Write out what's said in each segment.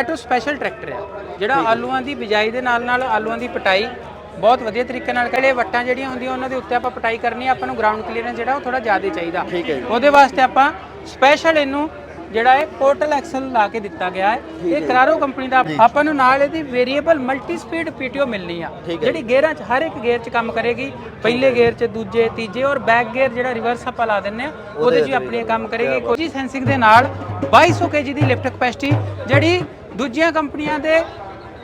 Potato special tractor ਆ। ਜਿਹੜਾ ਆਲੂਆਂ ਦੀ ਬਿਜਾਈ ਦੇ ਨਾਲ ਨਾਲ ਆਲੂਆਂ ਦੀ ਪਟਾਈ ਬਹੁਤ ਵਧੀਆ ਤਰੀਕੇ ਨਾਲ ਕਰੇ। ਵੱਟਾਂ ਜਿਹੜੀਆਂ ਹੁੰਦੀਆਂ ਉਹਨਾਂ ਦੇ ਉੱਤੇ ਆਪਾਂ ਪਟਾਈ ਕਰਨੀ ਆ। ਆਪਾਂ ਨੂੰ ਗਰਾਊਂਡ ਕਲੀਅਰੈਂਸ ਜਿਹੜਾ ਉਹ ਥੋੜਾ ਜ਼ਿਆਦਾ ਚਾਹੀਦਾ। ਹੈ। ਉਹਦੇ ਵਾਸਤੇ ਆਪਾਂ ਸਪੈਸ਼ਲ ਇਹਨੂੰ ਜਿਹੜਾ ਹੈ ਪੋਰਟਲ ਐਕਸਲ ਲਾ ਕੇ ਦਿੱਤਾ ਗਿਆ ਹੈ। ਇਹ ਕਰਾਰੋ ਕੰਪਨੀ ਦਾ ਆਪਾਂ ਨੂੰ ਨਾਲ ਇਹਦੀ ਵੇਰੀਏਬਲ ਮਲਟੀ ਸਪੀਡ ਪੀਟੀਓ ਮਿਲਣੀ ਆ। ਜਿਹੜੀ ਗੇਅਰਾਂ 'ਚ ਹਰ ਇੱਕ ਗੇਅਰ 'ਚ ਕੰਮ ਕਰੇਗੀ। ਪਹਿਲੇ ਗੇਅਰ 'ਚ ਦੂਜੇ ਤੀਜੇ ਔਰ ਬੈਕ ਗੇਅਰ ਜਿਹੜਾ ਰਿਵਰਸ ਆਪਾਂ ਲਾ ਦਿੰਨੇ ਆ ਉਹਦੇ 'ਚ ਵੀ ਆਪਣੀ ਕੰਮ ਕਰੇਗੀ। ਕੋਈ ਸੈਂਸਿੰਗ ਦੇ ਨਾਲ 2200 kg ਦੀ ਲਿਫਟ ਕਪੈਸਿਟੀ ਜਿਹੜੀ ਦੂਜੀਆਂ ਕੰਪਨੀਆਂ ਦੇ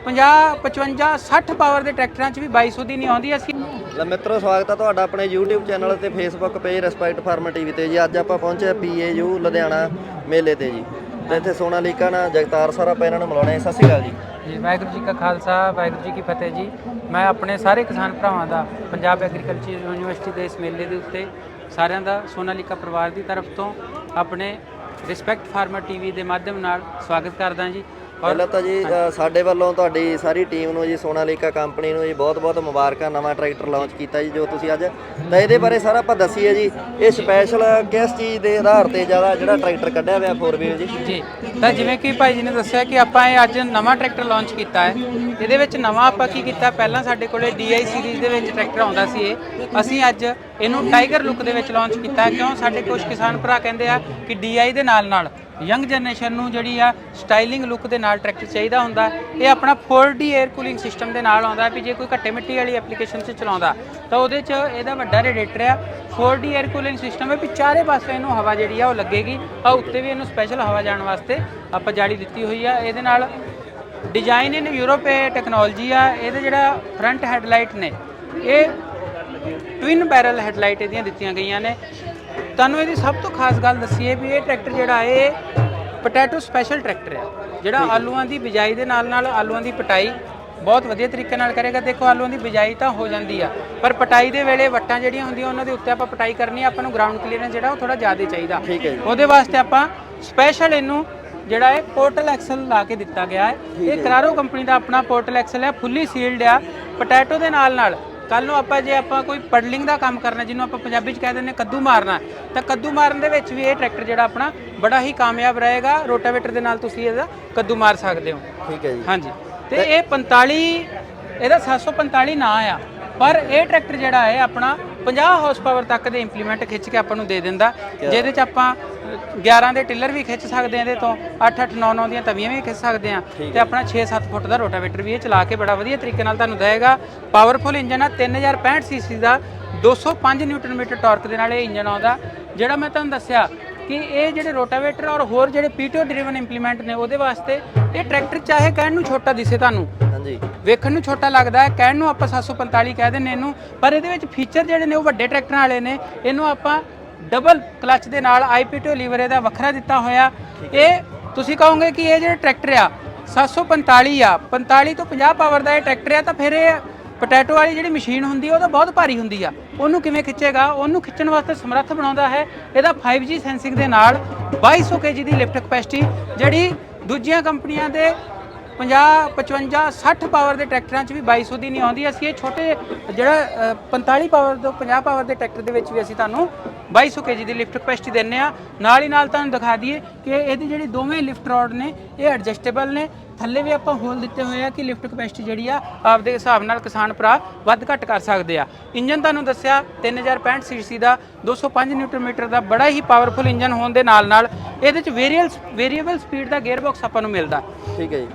50 55 60 ਪਾਵਰ ਦੇ ਟਰੈਕਟਰਾਂ 'ਚ ਵੀ 2200 ਦੀ ਨਹੀਂ ਆਉਂਦੀ। ਅਸੀਂ ਲੈ ਮਿੱਤਰੋ, ਸਵਾਗਤ ਹੈ ਤੁਹਾਡਾ ਆਪਣੇ YouTube ਚੈਨਲ ਤੇ Facebook page respect farm TV ਤੇ ਜੀ। ਅੱਜ ਆਪਾਂ ਪਹੁੰਚੇ PAU ਲੁਧਿਆਣਾ ਮੇਲੇ ਤੇ ਜੀ। ਤੇ ਇੱਥੇ ਸੋਨਾਲੀਕਾ ਨਾਲ ਜਗਤਾਰ ਸਾਰਾ, ਆਪਾਂ ਨੂੰ ਮਿਲਾਉਣਾ ਸਤਿ ਸ਼੍ਰੀ ਅਕਾਲ ਜੀ। ਜੀ, ਵਾਹਿਗੁਰੂ ਜੀ ਕਾ ਖਾਲਸਾ, ਵਾਹਿਗੁਰੂ ਜੀ ਕੀ ਫਤਿਹ ਜੀ। ਮੈਂ ਆਪਣੇ ਸਾਰੇ ਕਿਸਾਨ ਭਰਾਵਾਂ ਦਾ ਪੰਜਾਬ ਐਗਰੀਕਲਚਰ ਯੂਨੀਵਰਸਿਟੀ ਦੇ ਇਸ ਮੇਲੇ ਦੇ ਉੱਤੇ ਸਾਰਿਆਂ ਦਾ ਸੋਨਾਲੀਕਾ ਪਰਿਵਾਰ ਦੀ ਤਰਫ ਤੋਂ ਆਪਣੇ ਰਿਸਪੈਕਟ ਫਾਰਮਰ ਟੀਵੀ ਦੇ ਮਾਧਿਅਮ ਨਾਲ ਸਵਾਗਤ ਕਰਦਾ ਜੀ। ਪਹਿਲਾਂ ਤਾਂ ਜੀ ਸਾਡੇ ਵੱਲੋਂ ਤੁਹਾਡੀ ਸਾਰੀ ਟੀਮ ਨੂੰ ਜੀ, ਸੋਨਾਲੀਕਾ ਕੰਪਨੀ ਨੂੰ ਜੀ, ਬਹੁਤ-ਬਹੁਤ ਮੁਬਾਰਕਾਂ, ਨਵਾਂ ਟਰੈਕਟਰ ਲਾਂਚ ਕੀਤਾ ਜੀ, ਜੋ ਤੁਸੀਂ ਅੱਜ ਤਾਂ ਇਹਦੇ ਬਾਰੇ ਸਾਰਾ ਆਪਾਂ ਦੱਸੀਏ ਜੀ, ਇਹ ਸਪੈਸ਼ਲ ਕਿਸ ਚੀਜ਼ ਦੇ ਆਧਾਰ ਤੇ ਜ਼ਿਆਦਾ ਜਿਹੜਾ ਟਰੈਕਟਰ ਕੱਢਿਆ ਹੋਇਆ 4 ਜੀ? ਜੀ, ਤਾਂ ਜਿਵੇਂ ਕਿ ਭਾਈ ਜੀ ਨੇ ਦੱਸਿਆ ਕਿ ਆਪਾਂ ਇਹ ਅੱਜ ਨਵਾਂ ਟਰੈਕਟਰ ਲਾਂਚ ਕੀਤਾ ਹੈ। ਇਹਦੇ ਵਿੱਚ ਨਵਾਂ ਆਪਾਂ ਕੀ ਕੀਤਾ, ਪਹਿਲਾਂ ਸਾਡੇ ਕੋਲੇ DI ਸੀਰੀਜ਼ ਦੇ ਵਿੱਚ ਟਰੈਕਟਰ ਆਉਂਦਾ ਸੀ ਇਹ। ਅਸੀਂ ਅੱਜ ਇਹਨੂੰ ਟਾਈਗਰ ਲੁੱਕ ਦੇ ਵਿੱਚ ਲਾਂਚ ਕੀਤਾ, ਕਿਉਂ? ਸਾਡੇ ਕੁਝ ਕਿਸਾਨ ਭਰਾ ਕਹਿੰਦੇ ਆ ਕਿ DI ਦੇ ਨਾਲ ਨਾਲ ਯੰਗ ਜਨਰੇਸ਼ਨ ਨੂੰ ਜਿਹੜੀ ਆ ਸਟਾਈਲਿੰਗ ਲੁੱਕ ਦੇ ਨਾਲ ਟਰੈਕਟਰ ਚਾਹੀਦਾ ਹੁੰਦਾ। ਇਹ ਆਪਣਾ 4D 에ਅਰ ਕੂਲਿੰਗ ਸਿਸਟਮ ਦੇ ਨਾਲ ਆਉਂਦਾ ਵੀ ਜੇ ਕੋਈ ਘੱਟੇ ਮਿੱਟੀ ਵਾਲੀ ਐਪਲੀਕੇਸ਼ਨ 'ਚ ਚਲਾਉਂਦਾ, ਤਾਂ ਉਹਦੇ 'ਚ ਇਹਦਾ ਵੱਡਾ ਰੇਡੀਏਟਰ ਆ। 4D 에ਅਰ ਕੂਲਿੰਗ ਸਿਸਟਮ ਹੈ ਵੀ ਚਾਰੇ ਪਾਸੇ ਇਹਨੂੰ ਹਵਾ ਜਿਹੜੀ ਆ ਉਹ ਲੱਗੇਗੀ। ਆ ਉੱਤੇ ਵੀ ਇਹਨੂੰ ਸਪੈਸ਼ਲ ਹਵਾ ਜਾਣ ਵਾਸਤੇ ਆਪਾਂ ਜਾਲੀ ਦਿੱਤੀ ਹੋਈ ਆ। ਇਹਦੇ ਨਾਲ ਡਿਜ਼ਾਈਨ ਇਨ ਯੂਰੋਪੇ ਟੈਕਨੋਲੋਜੀ ਆ। ਇਹਦੇ ਜਿਹੜਾ ਫਰੰਟ ਹੈਡਲਾਈਟ ਨੇ, ਇਹ ਟਵਿਨ ਬੈਰਲ ਹੈਡਲਾਈਟ ਇਹਦੀਆਂ ਦਿੱਤੀਆਂ ਗਈਆਂ ਨੇ। ਤੁਹਾਨੂੰ ਇਹਦੀ ਸਭ ਤੋਂ ਖਾਸ ਗੱਲ ਦੱਸੀਏ ਵੀ ਇਹ ਟਰੈਕਟਰ ਜਿਹੜਾ ਇਹ ਪੋਟੈਟੋ ਸਪੈਸ਼ਲ ਟਰੈਕਟਰ ਆ ਜਿਹੜਾ ਆਲੂਆਂ ਦੀ ਬਿਜਾਈ ਦੇ ਨਾਲ ਨਾਲ ਆਲੂਆਂ ਦੀ ਪਟਾਈ ਬਹੁਤ ਵਧੀਆ ਤਰੀਕੇ ਨਾਲ ਕਰੇਗਾ। ਦੇਖੋ ਆਲੂਆਂ ਦੀ ਬਿਜਾਈ ਤਾਂ ਹੋ ਜਾਂਦੀ ਆ ਪਰ ਪਟਾਈ ਦੇ ਵੇਲੇ ਵੱਟਾਂ ਜਿਹੜੀਆਂ ਹੁੰਦੀਆਂ ਉਹਨਾਂ ਦੇ ਉੱਤੇ ਆਪਾਂ ਪਟਾਈ ਕਰਨੀ ਆ। ਆਪਾਂ ਨੂੰ ਗਰਾਊਂਡ ਕਲੀਅਰੈਂਸ ਜਿਹੜਾ ਉਹ ਥੋੜਾ ਜ਼ਿਆਦਾ ਚਾਹੀਦਾ। ਹੈ। ਉਹਦੇ ਵਾਸਤੇ ਆਪਾਂ ਸਪੈਸ਼ਲ ਇਹਨੂੰ ਜਿਹੜਾ ਹੈ ਪੋਰਟਲ ਐਕਸਲ ਲਾ ਕੇ ਦਿੱਤਾ ਗਿਆ ਹੈ। ਇਹ ਕਰਾਰੋ ਕੰਪਨੀ ਦਾ ਆਪਣਾ ਪੋਰਟਲ ਐਕਸਲ ਹੈ ਫੁੱਲੀ ਸੀਲਡ ਆ। ਪੋਟੈਟੋ ਦੇ ਨਾਲ ਨਾਲ ਕੱਲ ਨੂੰ ਆਪਾਂ ਜੇ ਆਪਾਂ ਕੋਈ ਪਡਲਿੰਗ ਦਾ ਕੰਮ ਕਰਨਾ ਜਿਹਨੂੰ ਆਪਾਂ ਪੰਜਾਬੀ ਚ ਕਹਿ ਦਿੰਦੇ ਕੱਦੂ ਮਾਰਨਾ ਤਾਂ ਕੱਦੂ ਮਾਰਨ ਦੇ ਵਿੱਚ ਵੀ ਇਹ ਟਰੈਕਟਰ ਜਿਹੜਾ ਆਪਣਾ ਬੜਾ ਹੀ ਕਾਮਯਾਬ ਰਹੇਗਾ ਰੋਟਾਵੇਟਰ ਦੇ ਨਾਲ ਤੁਸੀਂ ਇਹਦਾ ਕੱਦੂ ਮਾਰ ਸਕਦੇ ਹੋ। ਠੀਕ ਹੈ ਜੀ। ਹਾਂਜੀ। ਤੇ ਇਹ 45 ਇਹਦਾ 745 ਨਾਂ ਆ ਪਰ ਇਹ ਟਰੈਕਟਰ ਜਿਹੜਾ ਹੈ ਆਪਣਾ 50 ਹਾਰਸ ਪਾਵਰ ਤੱਕ ਦੇ ਇੰਪਲੀਮੈਂਟ ਖਿੱਚ ਕੇ ਆਪਾਂ ਨੂੰ ਦੇ ਦਿੰਦਾ ਜਿਹਦੇ ਚ ਆਪਾਂ 11 ਦੇ ਟਿਲਰ ਵੀ ਖਿੱਚ ਸਕਦੇ ਆ ਇਹਦੇ ਤੋਂ 8 8 9 9 ਦੀਆਂ ਤਵੀਆਂ ਵੀ ਖਿੱਚ ਸਕਦੇ ਆ ਤੇ ਆਪਣਾ 6 7 ਫੁੱਟ ਦਾ ਰੋਟਾਵੇਟਰ ਵੀ ਇਹ ਚਲਾ ਕੇ ਬੜਾ ਵਧੀਆ ਤਰੀਕੇ ਨਾਲ ਤੁਹਾਨੂੰ ਦੇਗਾ ਪਾਵਰਫੁਲ ਇੰਜਨ ਆ 3065 ਸੀਸੀ ਦਾ 205 ਨਿਊਟਨ ਮੀਟਰ ਟਾਰਕ ਦੇ ਨਾਲ ਇਹ ਇੰਜਨ ਆਉਂਦਾ। ਜਿਹੜਾ ਮੈਂ ਤੁਹਾਨੂੰ ਦੱਸਿਆ ਕਿ ਇਹ ਜਿਹੜੇ ਰੋਟਾਵੇਟਰ ਔਰ ਹੋਰ ਜਿਹੜੇ ਪੀਟੀਓ ਡਰਾਈਵਨ ਇੰਪਲੀਮੈਂਟ ਨੇ ਉਹਦੇ ਵਾਸਤੇ ਇਹ ਟਰੈਕਟਰ ਚਾਹੇ ਕਹਿਣ ਨੂੰ ਛੋਟਾ ਦਿਸੇ ਤੁਹਾਨੂੰ ਹਾਂਜੀ। ਵੇਖਣ ਨੂੰ ਛੋਟਾ ਲੱਗਦਾ ਹੈ ਕਹਿਣ ਨੂੰ ਆਪਾਂ 745 ਕਹਿ ਦਿੰਨੇ ਇਹਨੂੰ ਪਰ ਇਹਦੇ ਵਿੱਚ ਫੀਚਰ ਜਿਹੜੇ ਨੇ ਉਹ ਵੱਡੇ ਟਰੈਕਟਰਾਂ ਵਾਲੇ ਨੇ ਇਹਨੂੰ ਆਪਾਂ ਡਬਲ ਕਲਚ ਦੇ ਨਾਲ ਆਈਪੀਟੀਓ ਲੀਵਰ ਇਹਦਾ ਵੱਖਰਾ ਦਿੱਤਾ ਹੋਇਆ। ਇਹ ਤੁਸੀਂ ਕਹੋਗੇ ਕਿ ਇਹ ਜਿਹੜਾ ਟਰੈਕਟਰ ਆ 745 ਆ 45 ਤੋਂ 50 ਪਾਵਰ ਦਾ ਇਹ ਟਰੈਕਟਰ ਆ ਤਾਂ ਫਿਰ ਇਹ ਪੋਟੈਟੋ ਵਾਲੀ ਜਿਹੜੀ ਮਸ਼ੀਨ ਹੁੰਦੀ ਆ ਉਹ ਤਾਂ ਬਹੁਤ ਭਾਰੀ ਹੁੰਦੀ ਆ। ਉਹਨੂੰ ਕਿਵੇਂ ਖਿੱਚੇਗਾ? ਉਹਨੂੰ ਖਿੱਚਣ ਵਾਸਤੇ ਸਮਰੱਥ ਬਣਾਉਂਦਾ ਹੈ। ਇਹਦਾ 5G ਸੈਂਸਿੰਗ ਦੇ ਨਾਲ 2200 kg ਦੀ ਲਿਫਟ ਕਪੈਸਿਟੀ ਜਿਹੜੀ ਦੂਜੀਆਂ ਕੰਪਨੀਆਂ ਦੇ 50 55 60 ਪਾਵਰ ਦੇ ਟਰੈਕਟਰਾਂ 'ਚ ਵੀ 2200 ਦੀ ਨਹੀਂ ਆਉਂਦੀ। ਅਸੀਂ ਇਹ ਛੋਟੇ ਜਿਹੜਾ ਅ, 45 ਪਾਵਰ ਤੋਂ 50 ਪਾਵਰ ਦੇ ਟਰੈਕਟਰ ਦੇ ਵਿੱਚ ਵੀ ਅਸੀਂ ਤੁਹਾਨੂੰ 2200 kg ਦੀ ਲਿਫਟ ਕਪੈਸਿਟੀ ਦਿੰਨੇ ਆ ਨਾਲ ਹੀ ਨਾਲ ਤੁਹਾਨੂੰ ਦਿਖਾ ਦਈਏ ਕਿ ਇਹਦੀ ਜਿਹੜੀ ਦੋਵੇਂ ਲਿਫਟ ਰੋਡ ਨੇ ਇਹ ਐਡਜਸਟੇਬਲ ਨੇ। ਥੱਲੇ ਵੀ ਆਪਾਂ ਹੋਲ ਦਿੱਤੇ ਹੋਏ ਆ ਕਿ ਲਿਫਟ ਕਪੈਸਿਟੀ ਜਿਹੜੀ ਆ ਆਪਦੇ ਹਿਸਾਬ ਨਾਲ ਕਿਸਾਨ ਭਰਾ ਵੱਧ ਘੱਟ ਕਰ ਸਕਦੇ ਆ। ਇੰਜਨ ਤੁਹਾਨੂੰ ਦੱਸਿਆ 3065 ਸੀਸੀ ਦਾ 205 ਨਿਊਟਨ ਮੀਟਰ ਦਾ ਬੜਾ ਹੀ ਪਾਵਰਫੁਲ ਇੰਜਨ ਹੋਣ ਦੇ ਨਾਲ ਨਾਲ ਇਹਦੇ ਚ ਵੇਰੀਅਲ ਵੇਰੀਏਬਲ ਸਪੀਡ ਦਾ ਗੇਅਰ ਬਾਕਸ ਆਪਾਂ ਨੂੰ ਮਿਲਦਾ। ਠੀਕ ਹੈ ਜੀ।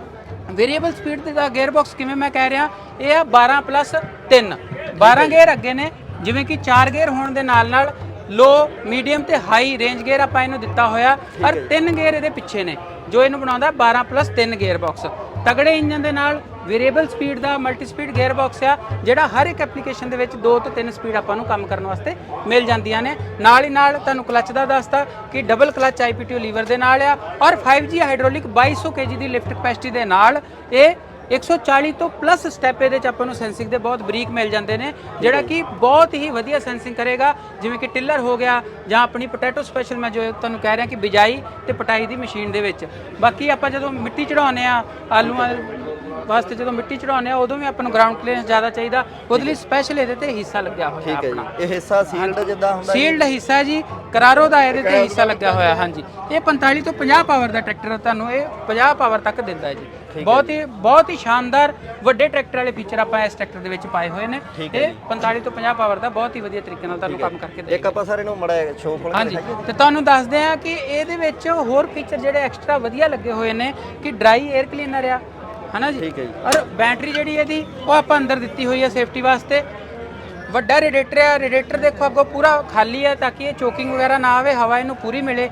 ਵੇਰੀਏਬਲ ਸਪੀਡ ਤੇ ਦਾ ਗੇਅਰ ਬਾਕਸ ਕਿਵੇਂ ਮੈਂ ਕਹਿ ਰਿਹਾ, ਇਹ ਆ 12 ਪਲੱਸ 3 12 ਗੇਅਰ ਅੱਗੇ ਨੇ, ਜਿਵੇਂ ਕਿ 4 ਗੇਅਰ ਹੋਣ ਦੇ ਨਾਲ ਨਾਲ ਲੋ ਮੀਡੀਅਮ ਤੇ ਹਾਈ ਰੇਂਜ ਗੇਅਰ ਆਪਾਂ ਇਹਨੂੰ ਦਿੱਤਾ ਹੋਇਆ, ਔਰ 3 ਗੇਅਰ ਇਹਦੇ ਪਿੱਛੇ ਨੇ, ਜੋ ਇਹਨੂੰ ਬਣਾਉਂਦਾ 12 ਪਲੱਸ 3 ਗੇਅਰ ਬਾਕਸ ਤਗੜੇ ਇੰਜਨ ਦੇ ਨਾਲ ਵੇਰੀਏਬਲ ਸਪੀਡ ਦਾ ਮਲਟੀ ਸਪੀਡ ਗੇਅਰ ਬਾਕਸ ਆ, ਜਿਹੜਾ ਹਰ ਇੱਕ ਐਪਲੀਕੇਸ਼ਨ ਦੇ ਵਿੱਚ 2 ਤੋਂ 3 ਸਪੀਡ ਆਪਾਂ ਨੂੰ ਕੰਮ ਕਰਨ ਵਾਸਤੇ ਮਿਲ ਜਾਂਦੀਆਂ ਨੇ। ਨਾਲ ਹੀ ਨਾਲ ਤੁਹਾਨੂੰ ਕਲਚ ਦਾ ਦੱਸਤਾ ਕਿ ਡਬਲ ਕਲਚ ਆਈਪੀਟੀਓ ਲੀਵਰ ਦੇ ਨਾਲ ਆ ਔਰ 5G ਹਾਈਡ੍ਰੋਲਿਕ 2200 kg ਦੀ ਲਿਫਟ ਕਪੈਸਿਟੀ ਦੇ ਨਾਲ ਇਹ 140 ਤੋਂ ਪਲੱਸ ਸਟੈਪ ਇਹਦੇ ਚ ਆਪਾਂ ਨੂੰ ਸੈਂਸਿੰਗ ਦੇ ਬਹੁਤ ਬਰੀਕ ਮਿਲ ਜਾਂਦੇ ਨੇ, ਜਿਹੜਾ ਕਿ ਬਹੁਤ ਹੀ ਵਧੀਆ ਸੈਂਸਿੰਗ ਕਰੇਗਾ। ਜਿਵੇਂ ਕਿ ਟਿਲਰ ਹੋ ਗਿਆ ਜਾਂ ਆਪਣੀ ਪੋਟੈਟੋ ਸਪੈਸ਼ਲ ਮੈਂ ਜੋ ਤੁਹਾਨੂੰ ਕਹਿ ਰਿਹਾ ਕਿ ਬਿਜਾਈ ਤੇ ਪਟਾਈ ਦੀ ਮਸ਼ੀਨ ਦੇ ਵਿੱਚ। ਬਾਕੀ ਆਪਾਂ ਜਦੋਂ ਮਿੱਟੀ ਚੜਾਉਂਦੇ ਆ ਆਲੂਆਂ ਵਾਸਤੇ ਜਦੋਂ ਮਿੱਟੀ ਚੜਾਉਂਦੇ ਆ ਉਦੋਂ ਵੀ ਆਪਾਂ ਨੂੰ ਗਰਾਊਂਡ ਕਲੀਅਰੈਂਸ ਜ਼ਿਆਦਾ ਚਾਹੀਦਾ। ਉਹਦੇ ਲਈ ਸਪੈਸ਼ਲ ਇਹਦੇ ਤੇ ਹਿੱਸਾ ਲੱਗਿਆ ਹੋਇਆ ਠੀਕ ਹੈ ਆਪਣਾ। ਜੀ ਇਹ ਹਿੱਸਾ ਸੀਲਡ ਜਿੱਦਾਂ ਹੁੰਦਾ ਜੀ? ਸੀਲਡ ਹਿੱਸਾ ਹੈ ਜੀ ਕਰਾਰੋ ਦਾ ਇਹਦੇ ਤੇ ਹਿੱਸਾ ਲੱਗਿਆ ਹੋਇਆ ਹਾਂਜੀ। ਇਹ 45 ਤੋਂ 50 ਪਾਵਰ ਦਾ ਟਰੈਕਟਰ ਤੁਹਾਨੂੰ ਇਹ 50 ਪਾਵਰ ਤੱਕ ਦਿੰਦਾ ਹੈ ਜੀ। ਬਹੁਤ ਹੀ ਬਹੁਤ ਹੀ ਸ਼ਾਨਦਾਰ ਵੱਡੇ ਟਰੈਕਟਰ ਵਾਲੇ ਫੀਚਰ ਆਪਾਂ ਇਸ ਟਰੈਕਟਰ ਦੇ ਵਿੱਚ ਪਾਏ ਹੋਏ ਨੇ। ਠੀਕ ਹੈ ਇਹ 45 ਤੋਂ 50 ਪਾਵਰ ਦਾ ਬਹੁਤ ਹੀ ਵਧੀਆ ਤਰੀਕੇ ਨਾਲ ਤੁਹਾਨੂੰ ਕੰਮ ਕਰਕੇ ਦੇ ਇੱਕ ਆਪਾਂ ਸਾਰੇ ਨੂੰ ਮੜਾ ਸ਼ੋਅ ਖੋਲ ਕੇ ਹਾਂਜੀ। ਦਿਖਾਈਏ। ਤੇ ਤੁਹਾਨੂੰ ਦੱਸਦੇ ਆ ਕਿ ਇਹਦੇ ਵਿੱਚ ਹੋਰ ਫੀਚਰ ਜਿਹੜੇ ਐਕਸਟਰਾ ਵਧੀਆ ਲੱਗੇ ਹੋਏ ਨੇ ਕਿ ਡਰਾਈ 에ਅਰ ਕਲੀਨਰ ਆ ਹਨਾ ਜੀ? ਠੀਕ ਹੈ ਜੀ। ਔਰ ਬੈਟਰੀ ਜਿਹੜੀ ਇਹਦੀ ਉਹ ਆਪਾਂ ਅੰਦਰ ਦਿੱਤੀ ਹੋਈ ਹੈ ਸੇਫਟੀ ਵਾਸਤੇ। ਵੱਡਾ ਰੇਡੀਏਟਰ ਹੈ ਰੇਡੀਏਟਰ ਦੇਖੋ ਅੱਗੋਂ ਪੂਰਾ ਖਾਲੀ ਹੈ ਤਾਂ ਕਿ ਇਹ ਚੋਕਿੰਗ ਵਗੈਰਾ ਨਾ ਆਵੇ ਹਵਾ ਇਹਨੂੰ ਪੂਰੀ ਮਿਲੇ।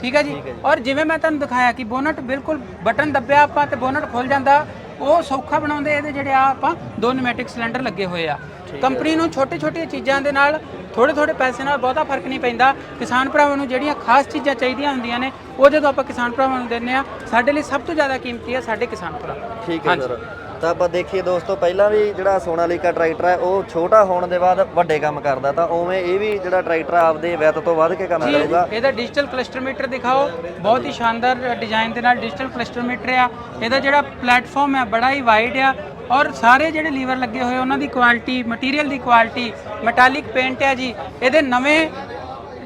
ਠੀਕ ਹੈ ਜੀ? ਔਰ ਜਿਵੇਂ ਮੈਂ ਤੁਹਾਨੂੰ ਦਿਖਾਇਆ ਕਿ ਬੋਨਟ ਬਿਲਕੁਲ ਬਟਨ ਦੱਬਿਆ ਆਪਾਂ ਤੇ ਬੋਨਟ ਖੁੱਲ ਜਾਂਦਾ ਉਹ ਸੌਖਾ ਬਣਾਉਂਦੇ ਇਹਦੇ ਜਿਹੜੇ ਆ ਆਪਾਂ ਦੋ ਨਿਊਮੈਟਿਕ ਸਿਲੰਡਰ ਲੱਗੇ ਹੋਏ ਆ। ਕੰਪਨੀ ਨੂੰ ਛੋਟੀ ਛੋਟੀਆਂ ਚੀਜ਼ਾਂ ਦੇ ਨਾਲ ਥੋੜੇ ਥੋੜੇ ਪੈਸੇ ਨਾਲ ਬਹੁਤਾ ਫ਼ਰਕ ਨਹੀਂ ਪੈਂਦਾ। ਕਿਸਾਨ ਭਰਾਵਾਂ ਨੂੰ ਜਿਹੜੀਆਂ ਖਾਸ ਚੀਜ਼ਾਂ ਚਾਹੀਦੀਆਂ ਹੁੰਦੀਆਂ ਨੇ ਉਹ ਜਦੋਂ ਆਪਾਂ ਕਿਸਾਨ ਭਰਾਵਾਂ ਨੂੰ ਦਿੰਨੇ ਆ ਸਾਡੇ ਲਈ ਸਭ ਤੋਂ ਜ਼ਿਆਦਾ ਕੀਮਤੀ ਹੈ ਸਾਡੇ ਕਿਸਾਨ ਭਰਾ। ਠੀਕ ਹੈ ਸਰ। ਤਾਂ ਆਪਾਂ ਦੇਖੀਏ ਦੋਸਤੋ ਪਹਿਲਾਂ ਵੀ ਜਿਹੜਾ ਸੋਨਾਲੀਕਾ ਟਰੈਕਟਰ ਹੈ ਉਹ ਛੋਟਾ ਹੋਣ ਦੇ ਬਾਅਦ ਵੱਡੇ ਕੰਮ ਕਰਦਾ ਤਾਂ ਉਵੇਂ ਇਹ ਵੀ ਜਿਹੜਾ ਟਰੈਕਟਰ ਆਪਦੇ ਵਿੱਤ ਤੋਂ ਵੱਧ ਕੇ ਕੰਮ ਕਰੂਗਾ। ਇਹਦਾ ਡਿਜੀਟਲ ਕਲਸਟਰ ਮੀਟਰ ਦਿਖਾਓ। ਬਹੁਤ ਹੀ ਸ਼ਾਨਦਾਰ ਡਿਜ਼ਾਈਨ ਦੇ ਨਾਲ ਡਿਜੀਟਲ ਕਲਸਟਰ ਮੀਟਰ ਆ। ਇਹਦਾ ਜਿਹੜਾ ਪਲੇਟਫਾਰਮ ਹੈ ਬੜਾ ਹੀ ਵਾਈਡ ਆ। ਔਰ ਸਾਰੇ ਜਿਹੜੇ ਲੀਵਰ ਲੱਗੇ ਹੋਏ, ਉਹਨਾਂ ਦੀ ਕੁਆਲਿਟੀ, ਮਟੀਰੀਅਲ ਦੀ ਕੁਆਲਿਟੀ ਮੈਟਾਲਿਕ ਪੇਂਟ ਹੈ ਜੀ। ਇਹਦੇ ਨਵੇਂ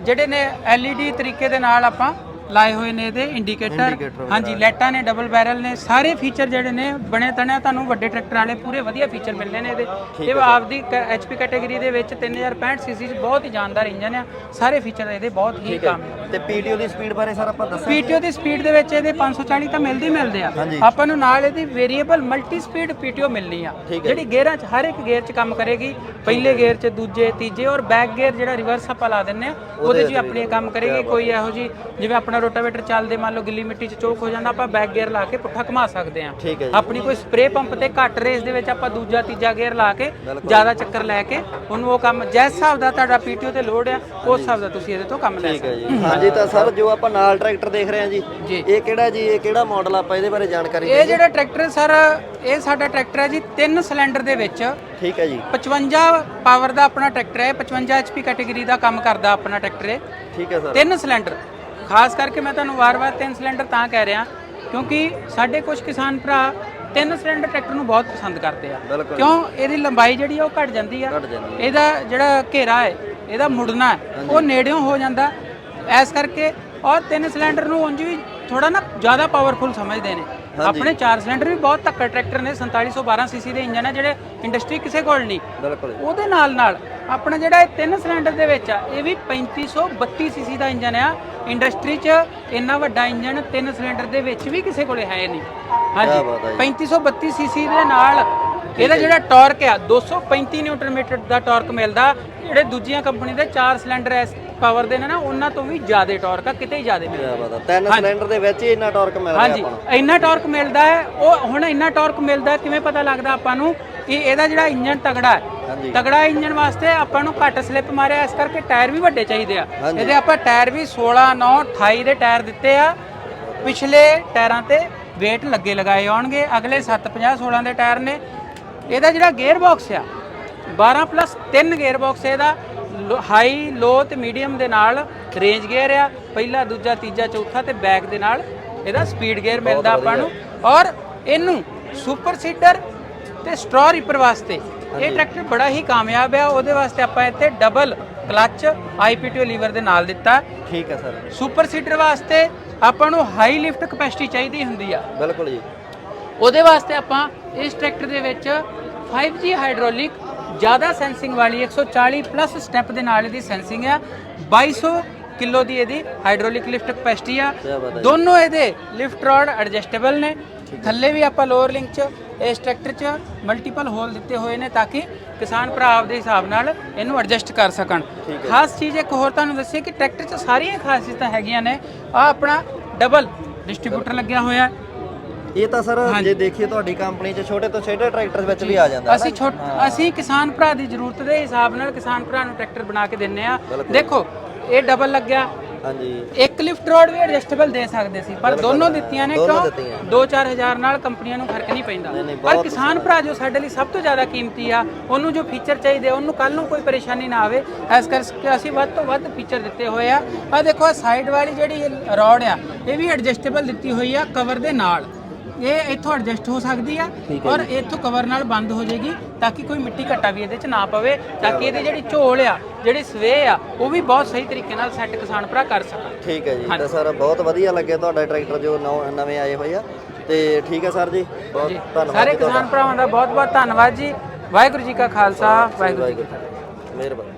ਜਿਹੜੇ ਨੇ LED ਤਰੀਕੇ ਦੇ ਨਾਲ ਆਪਾਂ ਲਾਏ ਹੋਏ ਨੇ ਇਹਦੇ ਇੰਡੀਕੇਟਰ ਹਾਂਜੀ ਲਾਈਟਾਂ ਨੇ ਡਬਲ ਬੈਰਲ ਨੇ ਸਾਰੇ ਫੀਚਰ ਜਿਹੜੇ ਨੇ ਬਣੇ ਤਣੇ ਤੁਹਾਨੂੰ ਵੱਡੇ ਟਰੈਕਟਰ ਵਾਲੇ ਪੂਰੇ ਵਧੀਆ ਫੀਚਰ ਮਿਲਨੇ ਨੇ ਇਹਦੇ। ਇਹ ਆਪਦੀ ਐਚਪੀ ਕੈਟਾਗਰੀ ਦੇ ਵਿੱਚ 3065 ਸੀਸੀ ਚ ਬਹੁਤ ਹੀ ਜਾਨਦਾਰ ਇੰਜਨ ਆ। ਸਾਰੇ ਫੀਚਰ ਇਹਦੇ ਬਹੁਤ ਹੀ ਕਾਮਯਾਬ ਤੇ ਪੀਟੀਓ ਦੀ ਸਪੀਡ ਬਾਰੇ ਸਰ ਆਪਾਂ ਦੱਸਾਂ ਪੀਟੀਓ ਦੀ ਸਪੀਡ ਦੇ ਵਿੱਚ ਇਹਦੇ 540 ਤਾਂ ਮਿਲਦੀ ਮਿਲਦੇ ਆ। ਆਪਾਂ ਨੂੰ ਨਾਲ ਇਹਦੀ ਵੇਰੀਏਬਲ ਮਲਟੀ ਸਪੀਡ ਪੀਟੀਓ ਮਿਲਣੀ ਆ। ਜਿਹੜੀ ਗੇਅਰਾਂ 'ਚ ਹਰ ਇੱਕ ਗੇਅਰ 'ਚ ਕੰਮ ਕਰੇਗੀ। ਪਹਿਲੇ ਗੇਅਰ 'ਚ ਦੂਜੇ ਤੀਜੇ ਔਰ ਬੈਕ ਗੇਅਰ ਜਿਹੜਾ ਰਿਵਰਸ ਆਪਾਂ ਲਾ ਦਿੰਨੇ ਆ ਉਹਦੇ 'ਚ ਵੀ ਆਪਣੀ ਕੰਮ ਕਰੇਗੀ ਕੋਈ ਇਹੋ ਜੀ ਜਿਵੇਂ ਆਪਣਾ ਰੋਟਾਵੇਟਰ ਚੱਲਦੇ ਮੰਨ ਲਓ ਗਿੱਲੀ ਮਿੱਟੀ 'ਚ ਚੋਕ ਹੋ ਜਾਂਦਾ ਆਪਾਂ ਬੈਕ ਗੇਅਰ ਲਾ ਕੇ ਪੁੱਠਾ ਘੁਮਾ ਸਕਦੇ ਆ ਠੀਕ ਹੈ ਜੀ। ਆਪਣੀ ਕੋਈ ਸਪਰੇ ਪੰਪ ਤੇ ਘੱਟ ਰੇਸ ਦੇ ਵਿੱਚ ਆਪਾਂ ਦੂਜਾ ਤੀਜਾ ਗੇਅਰ ਲਾ ਕੇ ਜ਼ਿਆਦਾ ਚੱਕਰ ਲੈ ਕੇ ਉਹਨੂੰ ਉਹ ਕੰਮ ਜਿਸ ਹਿਸਾਬ ਦਾ ਤੁਹਾਡਾ ਪੀਟੀਓ ਤੇ ਲੋਡ ਆ ਉਸ ਹਿਸਾਬ ਦਾ ਤੁਸੀਂ ਇਹਦੇ ਤੋਂ ਕੰਮ ਲੈ ਠੀਕ ਹੈ ਸਕਦੇ ਜੀ। ਹਾਂਜੀ ਤਾਂ ਸਰ ਜੋ ਆਪਾਂ ਨਾਲ ਟਰੈਕਟਰ ਦੇਖ ਰਹੇ ਹਾਂ ਜੀ ਜੀ। ਇਹ ਕਿਹੜਾ ਜੀ ਇਹ ਕਿਹੜਾ ਮਾਡਲ ਆਪਾਂ ਇਹਦੇ ਬਾਰੇ ਜਾਣਕਾਰੀ ਇਹ ਜਿਹੜਾ ਟਰੈਕਟਰ ਸਰ ਇਹ ਸਾਡਾ ਟਰੈਕਟਰ ਹੈ ਜੀ ਤਿੰਨ ਸਿਲੰਡਰ ਦੇ ਵਿੱਚ। ਠੀਕ ਹੈ ਜੀ। 55 ਪਾਵਰ ਦਾ ਆਪਣਾ ਟਰੈਕਟਰ ਹੈ 55 ਐਚਪੀ ਕੈਟਾਗਰੀ ਦਾ ਕੰਮ ਕਰਦਾ ਆਪਣਾ ਟਰੈਕਟਰ ਹੈ ਠੀਕ ਹੈ ਸਰ। ਤਿੰਨ ਸਿਲੰਡਰ। ਖਾਸ ਕਰਕੇ ਮੈਂ ਤੁਹਾਨੂੰ ਵਾਰ-ਵਾਰ ਤਿੰਨ ਸਿਲੰਡਰ ਤਾਂ ਕਹਿ ਰਿਹਾ ਕਿਉਂਕਿ ਸਾਡੇ ਕੁਝ ਕਿਸਾਨ ਭਰਾ ਤਿੰਨ ਸਿਲੰਡਰ ਟਰੈਕਟਰ ਨੂੰ ਬਹੁਤ ਪਸੰਦ ਕਰਦੇ ਆ। ਬਿਲਕੁਲ। ਕਿਉਂ? ਇਹਦੀ ਲੰਬਾਈ ਜਿਹੜੀ ਆ ਉਹ ਘਟ ਜਾਂਦੀ ਆ। ਘਟ ਜਾਂਦੀ ਇਹਦਾ ਜਿਹੜਾ ਘੇਰਾ ਹੈ ਇਹਦਾ ਮੁੜਨਾ ਹੈ ਉਹ ਨੇੜਿਓਂ ਹੋ ਜਾਂਦਾ। ਐਸ ਕਰਕੇ ਔਰ ਤਿੰਨ ਸਿਲੰਡਰ ਨੂੰ ਉਂਝ ਵੀ ਥੋੜਾ ਨਾ ਜ਼ਿਆਦਾ ਪਾਵਰਫੁਲ ਸਮਝਦੇ ਨੇ। ਆਪਣੇ ਚਾਰ ਸਿਲੰਡਰ ਵੀ ਬਹੁਤ ਧੱਕਾ ਟਰੈਕਟਰ ਨੇ 4712 ਸੀਸੀ ਦੇ ਇੰਜਨ ਹੈ ਜਿਹੜੇ ਇੰਡਸਟਰੀ ਕਿਸੇ ਕੋਲ ਨਹੀਂ। ਬਿਲਕੁਲ। ਉਹਦੇ ਨਾਲ ਨਾਲ ਆਪਣਾ ਜਿਹੜਾ ਇਹ ਤਿੰਨ ਸਿਲੰਡਰ ਦੇ ਵਿੱਚ ਆ ਇਹ ਵੀ 3532 ਸੀਸੀ ਦਾ ਇੰਜਨ ਆ। ਇੰਡਸਟਰੀ 'ਚ ਇੰਨਾ ਵੱਡਾ ਇੰਜਨ ਤਿੰਨ ਸਿਲੰਡਰ ਦੇ ਵਿੱਚ ਵੀ ਕਿਸੇ ਕੋਲੇ ਹੈ ਨਹੀਂ। ਹਾਂਜੀ ਬਾਤ ਹੈ ਜੀ। 3532 ਸੀਸੀ ਦੇ ਨਾਲ ਇਹਦਾ ਜਿਹੜਾ ਟਾਰਕ ਆ 235 ਨਿਊਟਨ ਮੀਟਰ ਦਾ ਟਾਰਕ ਮਿਲਦਾ। ਜਿਹੜੇ ਦੂਜੀਆਂ ਕੰਪਨੀ ਦੇ ਚਾਰ ਸਿਲੰਡਰ ਐਸ ਪਾਵਰ ਦੇ ਨੇ ਨਾ ਉਹਨਾਂ ਤੋਂ ਵੀ ਜ਼ਿਆਦਾ ਟਾਰਕ ਆ ਕਿਤੇ ਹੀ ਜ਼ਿਆਦਾ ਮਿਲਦਾ ਹੈ। ਤਿੰਨ ਸਿਲੰਡਰ ਦੇ ਵਿੱਚ ਹੀ ਇੰਨਾ ਟਾਰਕ ਮਿਲ ਰਿਹਾ ਹਾਂਜੀ ਆਪਾਂ ਨੂੰ। ਇੰਨਾ ਟਾਰਕ ਮਿਲਦਾ ਹੈ ਉਹ ਹੁਣ ਇੰਨਾ ਟਾਰਕ ਮਿਲਦਾ ਕਿਵੇਂ ਪਤਾ ਲੱਗਦਾ ਆਪਾਂ ਨੂੰ ਕਿ ਇਹਦਾ ਜਿਹੜਾ ਇੰਜਨ ਤਗੜਾ ਹੈ? ਹਾਂਜੀ। ਤਗੜਾ ਇੰਜਨ ਵਾਸਤੇ ਆਪਾਂ ਨੂੰ ਘੱਟ ਸਲਿੱਪ ਮਾਰਿਆ ਇਸ ਕਰਕੇ ਟਾਇਰ ਵੀ ਵੱਡੇ ਚਾਹੀਦੇ ਆ। ਹਾਂਜੀ। ਇਹਦੇ ਆਪਾਂ ਟਾਇਰ ਵੀ 16 9 28 ਦੇ ਟਾਇਰ ਦਿੱਤੇ ਆ। ਪਿਛਲੇ ਟਾਇਰਾਂ ਤੇ weight ਲੱਗੇ ਲਗਾਏ ਆਉਣਗੇ ਅਗਲੇ 7 50 16 ਦੇ ਟਾਇਰ ਨੇ। ਇਹਦਾ ਜਿਹੜਾ ਗੇਅਰ ਬਾਕਸ ਆ 12 ਪਲੱਸ 3 ਗੇਅਰ ਬਾਕਸ ਇਹਦਾ ਹਾਈ ਲੋ ਤੇ ਮੀਡੀਅਮ ਦੇ ਨਾਲ ਰੇਂਜ ਗੇਅਰ ਆ। ਪਹਿਲਾ ਦੂਜਾ ਤੀਜਾ ਚੌਥਾ ਤੇ ਬੈਕ ਦੇ ਨਾਲ ਇਹਦਾ ਸਪੀਡ ਗੇਅਰ ਮਿਲਦਾ ਆਪਾਂ ਨੂੰ। ਔਰ ਇਹਨੂੰ ਸੁਪਰ ਸੀਡਰ ਤੇ ਸਟ੍ਰੋ ਰੀਪਰ ਵਾਸਤੇ। ਇਹ ਟਰੈਕਟਰ ਬੜਾ ਹੀ ਕਾਮਯਾਬ ਆ। ਉਹਦੇ ਵਾਸਤੇ ਆਪਾਂ ਇੱਥੇ ਡਬਲ ਕਲੱਚ ਆਈਪੀਟੀਓ ਲੀਵਰ ਦੇ ਨਾਲ ਦਿੱਤਾ। ਠੀਕ ਹੈ ਸਰ। ਸੁਪਰ ਸੀਡਰ ਵਾਸਤੇ ਆਪਾਂ ਨੂੰ ਹਾਈ ਲਿਫਟ ਕਪੈਸਿਟੀ ਚਾਹੀਦੀ ਹੁੰਦੀ ਆ। ਬਿਲਕੁਲ ਜੀ। ਉਹਦੇ ਵਾਸਤੇ ਆਪਾਂ ਇਸ ਟਰੈਕਟਰ ਦੇ ਵਿੱਚ 5G ਹਾਈਡ੍ਰੋਲਿਕ ਜ਼ਿਆਦਾ ਸੈਂਸਿੰਗ ਵਾਲੀ 140 ਪਲੱਸ ਸਟੈਪ ਦੇ ਨਾਲ ਇਹਦੀ ਸੈਂਸਿੰਗ ਆ। 2200 ਕਿਲੋ ਦੀ ਇਹਦੀ ਹਾਈਡ੍ਰੋਲਿਕ ਲਿਫਟ ਕਪੈਸਿਟੀ ਆ। ਦੋਨੋਂ ਇਹਦੇ ਲਿਫਟ ਰੋਡ ਐਡਜਸਟੇਬਲ ਨੇ। ਥੱਲੇ ਵੀ ਆਪਾਂ ਲੋਅਰ ਲਿੰਕ 'ਚ ਇਸ ਟਰੈਕਟਰ 'ਚ ਮਲਟੀਪਲ ਹੋਲ ਦਿੱਤੇ ਹੋਏ ਨੇ ਤਾਂ ਕਿ ਕਿਸਾਨ ਭਰਾ ਆਪਦੇ ਹਿਸਾਬ ਨਾਲ ਇਹਨੂੰ ਐਡਜਸਟ ਕਰ ਸਕਣ। ਖਾਸ ਚੀਜ਼ ਇੱਕ ਹੋਰ ਤੁਹਾਨੂੰ ਦੱਸੀਏ ਕਿ ਟਰੈਕਟਰ 'ਚ ਸਾਰੀਆਂ ਖਾਸੀਅਤਾਂ ਹੈਗੀਆਂ ਨੇ। ਆ ਆਪਣਾ ਡਬਲ ਡਿਸਟ੍ਰੀਬਿਊਟਰ ਲੱਗਿਆ ਹੋਇਆ। ਇਹ ਤਾਂ ਸਰ ਜੇ ਦੇਖੀਏ ਤੁਹਾਡੀ ਕੰਪਨੀ 'ਚ ਛੋਟੇ ਤੋਂ ਛੋਟੇ ਟਰੈਕਟਰ ਵਿੱਚ ਵੀ ਆ ਜਾਂਦਾ ਅਸੀਂ ਛੋਟ ਅਸੀਂ ਕਿਸਾਨ ਭਰਾ ਦੀ ਜ਼ਰੂਰਤ ਦੇ ਹਿਸਾਬ ਨਾਲ ਕਿਸਾਨ ਭਰਾ ਨੂੰ ਟਰੈਕਟਰ ਬਣਾ ਕੇ ਦਿੰਨੇ ਆ। ਦੇਖੋ ਇਹ ਡਬਲ ਲੱਗਿਆ। ਹਾਂਜੀ। ਇੱਕ ਲਿਫਟ ਰੋਡ ਵੀ ਐਡਜਸਟੇਬਲ ਦੇ ਸਕਦੇ ਸੀ ਪਰ ਦੋਨੋਂ ਦਿੱਤੀਆਂ ਨੇ ਕਿਉਂ? ਦਿੱਤੀਆਂ। 2-4000 ਨਾਲ ਕੰਪਨੀਆਂ ਨੂੰ ਫ਼ਰਕ ਨਹੀਂ ਪੈਂਦਾ। ਪਰ ਕਿਸਾਨ ਭਰਾ ਜੋ ਸਾਡੇ ਲਈ ਸਭ ਤੋਂ ਜ਼ਿਆਦਾ ਕੀਮਤੀ ਆ ਉਹਨੂੰ ਜੋ ਫੀਚਰ ਚਾਹੀਦੇ ਉਹਨੂੰ ਕੱਲ ਨੂੰ ਕੋਈ ਪਰੇਸ਼ਾਨੀ ਨਾ ਆਵੇ। ਇਸ ਕਰਕੇ ਅਸੀਂ ਵੱਧ ਤੋਂ ਵੱਧ ਫੀਚਰ ਦਿੱਤੇ ਹੋਏ ਆ। ਆ ਦੇਖੋ ਸਾਈਡ ਵਾਲੀ ਜਿਹੜੀ ਰੋਡ ਆ ਇਹ ਵੀ ਐਡਜਸਟੇਬਲ ਦਿੱਤੀ ਹੋਈ ਆ ਕਵਰ ਦੇ ਨਾਲ। ਇਹ ਇੱਥੋਂ ਐਡਜਸਟ ਹੋ ਸਕਦੀ ਆ ਔਰ ਇੱਥੋਂ ਕਵਰ ਨਾਲ ਬੰਦ ਹੋ ਜਾਏਗੀ ਤਾਂ ਕਿ ਕੋਈ ਮਿੱਟੀ ਘੱਟਾ ਵੀ ਇਹਦੇ 'ਚ ਨਾ ਪਵੇ ਤਾਂ ਕਿ ਇਹਦੀ ਜਿਹੜੀ ਝੋਲ ਆ ਜਿਹੜੀ ਸਵੇ ਆ ਉਹ ਵੀ ਬਹੁਤ ਸਹੀ ਤਰੀਕੇ ਨਾਲ ਸੈੱਟ ਕਿਸਾਨ ਭਰਾ ਕਰ ਸਕਣ। ਠੀਕ ਹੈ ਜੀ ਤਾਂ ਸਰ ਬਹੁਤ ਵਧੀਆ ਲੱਗਿਆ ਤੁਹਾਡਾ ਟਰੈਕਟਰ ਜੋ ਨਵੇਂ ਆਏ ਹੋਏ ਆ। ਤੇ ਠੀਕ ਹੈ ਸਰ ਜੀ ਬਹੁਤ ਧੰਨਵਾਦ ਸਾਰੇ ਕਿਸਾਨ ਭਰਾਵਾਂ ਦਾ ਬਹੁਤ ਬਹੁਤ ਧੰਨਵਾਦ ਜੀ। ਵਾਹਿਗੁਰੂ ਜੀ ਕਾ ਖਾਲਸਾ ਵਾਹਿਗੁਰੂ ਜੀ ਕੀ ਫਤਿਹ। ਮਿਹਰਬਾਨੀ।